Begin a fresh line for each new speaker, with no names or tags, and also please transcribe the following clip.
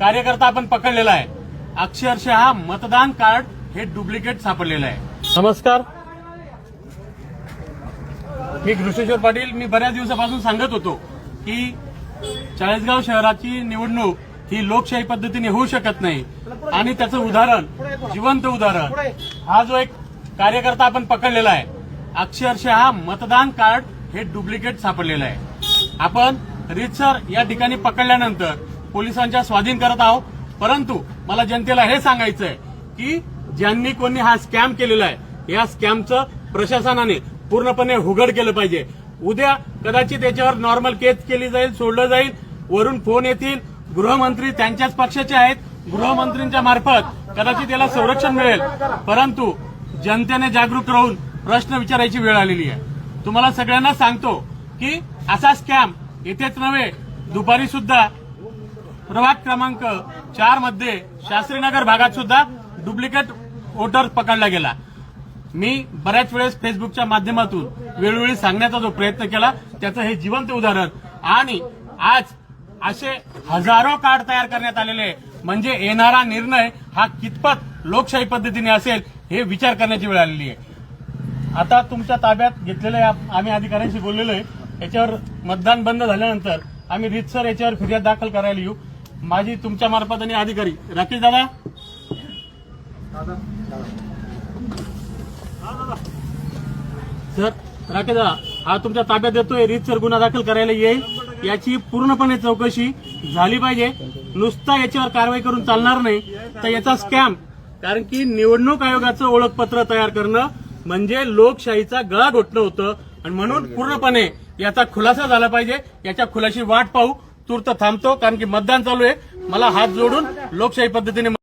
कार्यकर्ता आपण पकडलेला आहे. अक्षरशः मतदान कार्ड हे डुप्लिकेट सापडलेलं आहे. नमस्कार. मी घृष्णेश्वर पाटील. मी बऱ्याच दिवसापासून सांगत होतो की चाळीसगाव शहराची निवडणूक ही लोकशाही पद्धतीने होऊ शकत नाही. आणि त्याचं उदाहरण जिवंत उदाहरण हा जो एक कार्यकर्ता आपण पकडलेला आहे अक्षरशः मतदान कार्ड हे डुप्लिकेट सापडलेलं आहे. आपण रितसर या ठिकाणी पकडल्यानंतर पोलिसांच्या स्वाधीन करत आहोत. परंतु मला जनतेला हे सांगायचं आहे की ज्यांनी कोणी हा स्कॅम केलेला आहे या स्कॅमचं प्रशासनाने पूर्णपणे उघड केलं पाहिजे. उद्या कदाचित याच्यावर नॉर्मल केस केली जाईल सोडलं जाईल. वरून फोन येतील. गृहमंत्री त्यांच्याच पक्षाचे आहेत. गृहमंत्रींच्या मार्फत कदाचित याला संरक्षण मिळेल. परंतु जनतेने जागरूक राहून प्रश्न विचारायची वेळ आलेली आहे. तुम्हाला सगळ्यांना सांगतो की असा स्कॅम इथेच नव्हे दुपारी सुद्धा प्रभाग क्रमांक चारमध्ये शास्त्रीनगर भागात सुद्धा डुप्लिकेट वोटर पकडला गेला. मी बऱ्याच वेळेस फेसबुकच्या माध्यमातून वेळोवेळी सांगण्याचा जो प्रयत्न केला त्याचं हे जिवंत उदाहरण. आणि आज असे हजारो कार्ड तयार करण्यात आलेले आहे. म्हणजे येणारा निर्णय हा कितपत लोकशाही पद्धतीने असेल हे विचार करण्याची वेळ आलेली आहे. आता तुमच्या ताब्यात घेतलेलं आहे आम्ही अधिकाऱ्यांशी बोललेलो आहे. याच्यावर मतदान बंद झाल्यानंतर आम्ही रितसर याच्यावर फिर्याद दाखल करायला येऊ. माझी तुमच्या मार्फत आणि अधिकारी. राकेश दादा? सर राकेश दादा हा तुमच्या ताब्यात देतोय. रीतसर गुन्हा दाखल करायला येईल. याची पूर्णपणे चौकशी झाली पाहिजे. नुसता याच्यावर कारवाई करून चालणार नाही. तर याचा स्कॅम कारण की निवडणूक आयोगाचं ओळखपत्र तयार करणं म्हणजे लोकशाहीचा गळा घोटणं होतं. आणि म्हणून पूर्णपणे याचा खुलासा झाला पाहिजे. याच्या खुलाशी वाट पाहू. तूर्त थांबतो कारण की मतदान चालू आहे. मला हात जोडून लोकशाही पद्धतीने